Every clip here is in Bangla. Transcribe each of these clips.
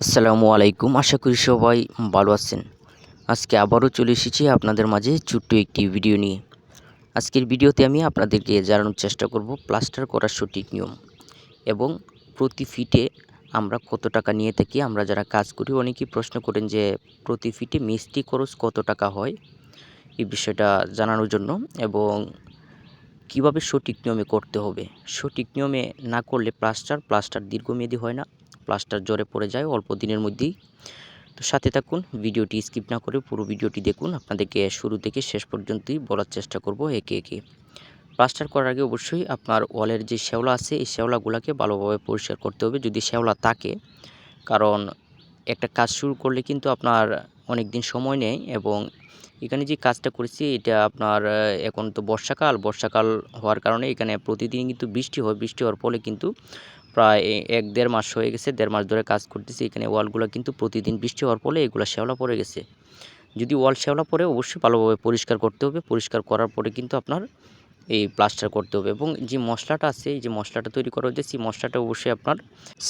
আসসালামু আলাইকুম। আশা করি সবাই ভালো আছেন। আজকে আবারও চলে এসেছি আপনাদের মাঝে ছোট্ট একটি ভিডিও নিয়ে। আজকের ভিডিওতে আমি আপনাদেরকে জানানোর চেষ্টা করব প্লাস্টার করার সঠিক নিয়ম এবং প্রতি ফিটে আমরা কত টাকা নিয়ে থাকি। আমরা যারা কাজ করি, অনেকেই প্রশ্ন করেন যে প্রতি ফিটে মিস্ত্রি খরচ কত টাকা হয়? এই বিষয়টা জানানোর জন্য এবং কীভাবে সঠিক নিয়মে করতে হবে? সঠিক নিয়মে না করলে প্লাস্টার প্লাস্টার দীর্ঘমেয়াদী হয় না। প্লাস্টার জ্বরে পড়ে যায়, অল্প দিনের মধ্যেই। তো সাথে থাকুন, ভিডিওটি স্কিপ না করে পুরো ভিডিওটি দেখুন। আপনাদেরকে শুরু থেকে শেষ পর্যন্তই বলার চেষ্টা করব একে একে। প্লাস্টার করার আগে অবশ্যই আপনার ওয়ালের যে শ্যাওলা আছে, এই শ্যাওলাগুলোকে ভালোভাবে পরিষ্কার করতে হবে। যদি শ্যাওলা থাকে, কারণ একটা কাজ শুরু করলে কিন্তু আপনার অনেক দিন সময় নেয় এবং এখানে যে কাজটা করেছি, এটা আপনার এখন তো বর্ষাকাল। বর্ষাকাল হওয়ার কারণে এখানে প্রতিদিন কিন্তু বৃষ্টি হয়। বৃষ্টি হওয়ার ফলে কিন্তু প্রায় এক দেড় মাস হয়ে গেছে, দেড় মাস ধরে কাজ করতেছি। এখানে ওয়ালগুলো কিন্তু প্রতিদিন বৃষ্টি হওয়ার ফলে এগুলো শ্যাওলা পড়ে গেছে। যদি ওয়াল শ্যাওলা পড়ে, অবশ্যই ভালোভাবে পরিষ্কার করতে হবে। পরিষ্কার করার পরে কিন্তু আপনার এই প্লাস্টার করতে হবে এবং যে মশলাটা আছে, এই যে মশলাটা তৈরি করা হয়েছে সেই মশলাটা অবশ্যই আপনার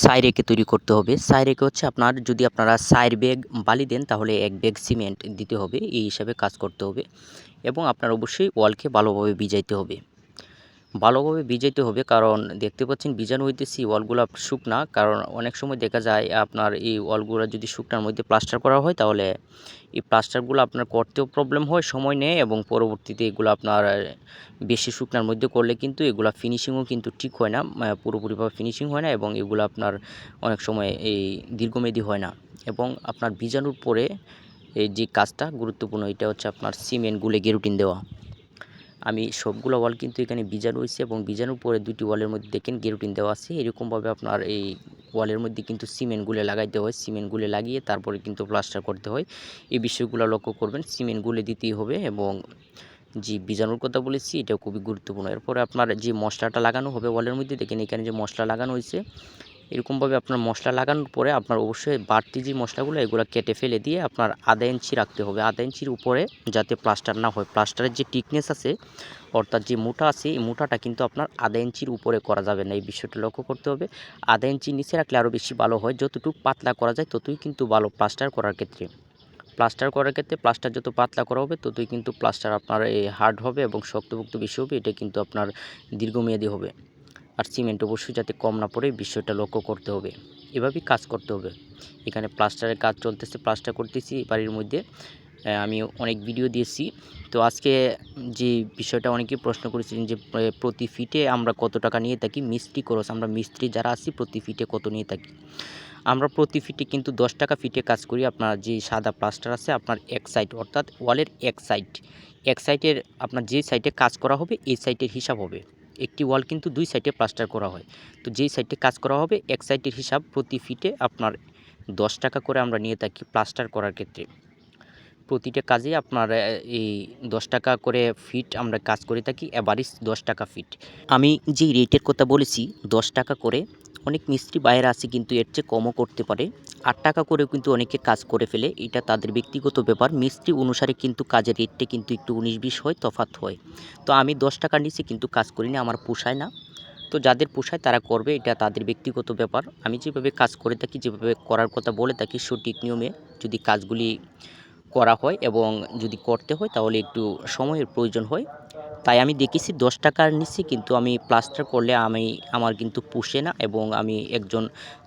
সাই রেখে তৈরি করতে হবে। সাই রেখে হচ্ছে আপনার যদি আপনারা সাইর ব্যাগ, বালি দেন, তাহলে এক ব্যাগ সিমেন্ট দিতে হবে। এই হিসাবে কাজ করতে হবে এবং আপনার অবশ্যই ওয়ালকে ভালোভাবে ভিজাইতে হবে। ভালোভাবে ভিজাইতে হবে। কারণ দেখতে পাচ্ছেন বীজাণু হইতেছি ওয়ালগুলো শুকনা। কারণ অনেক সময় দেখা যায় আপনার এই ওয়ালগুলো যদি শুকনার মধ্যে প্লাস্টার করা হয়, তাহলে এই প্লাস্টারগুলো আপনার করতেও প্রবলেম হয় সময় নেয় এবং পরবর্তীতে এগুলো আপনার বেশি শুকনার মধ্যে করলে কিন্তু এগুলো ফিনিশিংও কিন্তু ঠিক হয় না পুরোপুরিভাবে ফিনিশিং হয় না এবং এগুলো আপনার অনেক সময় এই দীর্ঘমেয়াদী হয় না। এবং আপনার বীজাণুর পরে এই যে কাজটা, গুরুত্বপূর্ণ এটা হচ্ছে আপনার সিমেন্ট, গুলে গেরুটিন দেওয়া। আমি সবগুলো ওয়াল কিন্তু এখানে বীজাণু রয়েছে এবং বীজাণুর পরে দুটি ওয়ালের মধ্যে দেখেন গেরুটিন দেওয়া আছে। এরকমভাবে আপনার এই ওয়ালের মধ্যে কিন্তু সিমেন্ট গুলে লাগাইতে হয়। সিমেন্ট গুলে লাগিয়ে তারপরে কিন্তু প্লাস্টার করতে হয়। এই বিষয়গুলো লক্ষ্য করবেন, সিমেন্ট গুলে দিতেই হবে এবং যে বীজাণুর কথা বলেছি, এটাও খুবই গুরুত্বপূর্ণ। এরপরে আপনার যে মশলাটা লাগানো হবে ওয়ালের মধ্যে, দেখেন এখানে যে মশলা লাগানো হয়েছে এরকমভাবে আপনার মশলা লাগানোর পরে আপনার অবশ্যই বাড়তি যে মশলাগুলো, এগুলো কেটে ফেলে দিয়ে আপনার আধা ইঞ্চি রাখতে হবে। আধা ইঞ্চির উপরে যাতে প্লাস্টার না হয়। প্লাস্টারের যে টিকনেস আছে, অর্থাৎ যে মোটা আছে, এই মোটাটা কিন্তু আপনার আধা ইঞ্চির উপরে করা যাবে না। এই বিষয়টা লক্ষ্য করতে হবে। আধা ইঞ্চি নিচে রাখলে আরও বেশি ভালো হয়। যতটুকু পাতলা করা যায়, ততই কিন্তু ভালো প্লাস্টার করার ক্ষেত্রে। প্লাস্টার করার ক্ষেত্রে প্লাস্টার যত পাতলা করা হবে, ততই কিন্তু প্লাস্টার আপনার এই হার্ড হবে এবং শক্তপোক্ত বেশি হবে। এটা কিন্তু আপনার দীর্ঘমেয়াদী হবে। আর সিমেন্ট অবশ্যই যাতে কম না পড়ে, বিষয়টা লক্ষ্য করতে হবে। এভাবেই কাজ করতে হবে। এখানে প্লাস্টারের কাজ চলতেছে, প্লাস্টার করতেছি বাড়ির মধ্যে। আমি অনেক ভিডিও দিয়েছি। তো আজকে যে বিষয়টা অনেকেই প্রশ্ন করেছিলেন যে প্রতি ফিটে আমরা কত টাকা নিয়ে থাকি? মিস্ত্রি খরচ। আমরা মিস্ত্রি যারা আছি, প্রতি ফিটে কত নিয়ে থাকি? আমরা প্রতি ফিটে কিন্তু দশ টাকা ফিটে কাজ করি। আপনার যে সাদা প্লাস্টার আছে, আপনার এক সাইড অর্থাৎ ওয়ালের এক সাইড এক সাইডের আপনার যে সাইডে কাজ করা হবে, এই সাইডের হিসাব হবে। একটি ওয়াল কিন্তু দুই সাইডে প্লাস্টার করা হয়। তো যেই সাইডে কাজ করা হবে, এক সাইডের হিসাব প্রতি ফিটে আপনার দশ টাকা করে আমরা নিয়ে থাকি প্লাস্টার করার ক্ষেত্রে। প্রতিটা কাজে আপনার এই দশ টাকা করে ফিট আমরা কাজ করে থাকি অ্যাভারেজ দশ টাকা ফিট। আমি যে রেটের কথা বলেছি, দশ টাকা করে অনেক মিস্ত্রি বাইরে আছে কিন্তু এর চেয়ে কমও করতে পারে। আট টাকা করেও কিন্তু অনেকে কাজ করে ফেলে, এটা তাদের ব্যক্তিগত ব্যাপার। মিস্ত্রি অনুসারে কিন্তু কাজের রেটটা কিন্তু একটু উনিশ বিশ হয় তফাত হয়। তো আমি দশ টাকার নিচে কিন্তু কাজ করি না, আমার পোষায় না। তো যাদের পোষায় তারা করবে, এটা তাদের ব্যক্তিগত ব্যাপার। আমি যেভাবে কাজ করে থাকি, যেভাবে করার কথা বলে থাকি, সঠিক নিয়মে যদি কাজগুলি করা হয় এবং যদি করতে হয়, তাহলে একটু সময়ের প্রয়োজন হয়। তাই আমি দেখেছি দশ টাকার নিচে, কিন্তু আমি প্লাস্টার করলে আমি, আমার কিন্তু পুষে না এবং আমি একজন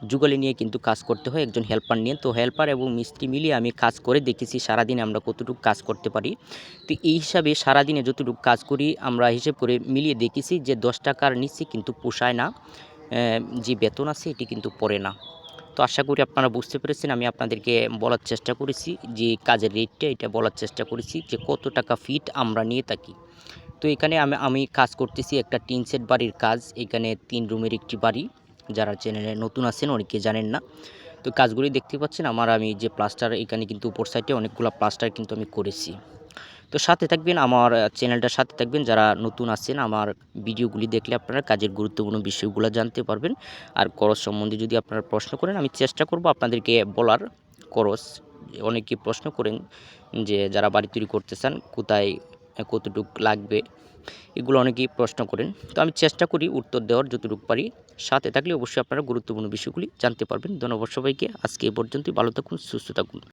যুগলে নিয়ে কিন্তু কাজ করতে হয়, একজন হেল্পার নিয়ে। তো হেল্পার এবং মিস্ত্রি মিলিয়ে আমি কাজ করে দেখেছি সারাদিনে আমরা কতটুকু কাজ করতে পারি। তো এই হিসাবে সারাদিনে যতটুকু কাজ করি, আমরা হিসেব করে মিলিয়ে দেখেছি যে দশ টাকার নিচে কিন্তু পোষায় না যে বেতন আছে এটি কিন্তু পড়ে না। তো আশা করি আপনারা বুঝতে পেরেছেন, আমি আপনাদেরকে বলার চেষ্টা করেছি যে কাজের রেটটা এটা বলার চেষ্টা করেছি যে কত টাকা ফিট আমরা নিয়ে থাকি। তো এখানে আমি আমি কাজ করতেছি একটা টিন সেট বাড়ির কাজ। এখানে তিন রুমের একটি বাড়ি। যারা চ্যানেলে নতুন আছেন অনেকে জানেন না। তো কাজগুলি দেখতে পাচ্ছেন, আমার আমি যে প্লাস্টার, এখানে কিন্তু উপর সাইডে অনেকগুলো প্লাস্টার কিন্তু আমি করেছি। তো সাথে থাকবেন আমার চ্যানেলটার সাথে থাকবেন যারা নতুন আছেন, আমার ভিডিওগুলি দেখলে আপনারা কাজের গুরুত্বপূর্ণ বিষয়গুলো জানতে পারবেন। আর করস সম্বন্ধে যদি আপনারা প্রশ্ন করেন, আমি চেষ্টা করব আপনাদেরকে বলার করস অনেকে প্রশ্ন করেন যে, যারা বাড়ি তৈরি করতে চান, কোথায় কতটুক লাগবে, এগুলো অনেকেই প্রশ্ন করেন। তো আমি চেষ্টা করি উত্তর দেওয়ার যতটুকু পারি। সাথে থাকলে অবশ্যই আপনারা গুরুত্বপূর্ণ বিষয়গুলি জানতে পারবেন। ধন্যবাদ সবাইকে। আজকে এ পর্যন্তই। ভালো থাকুন, সুস্থ থাকুন।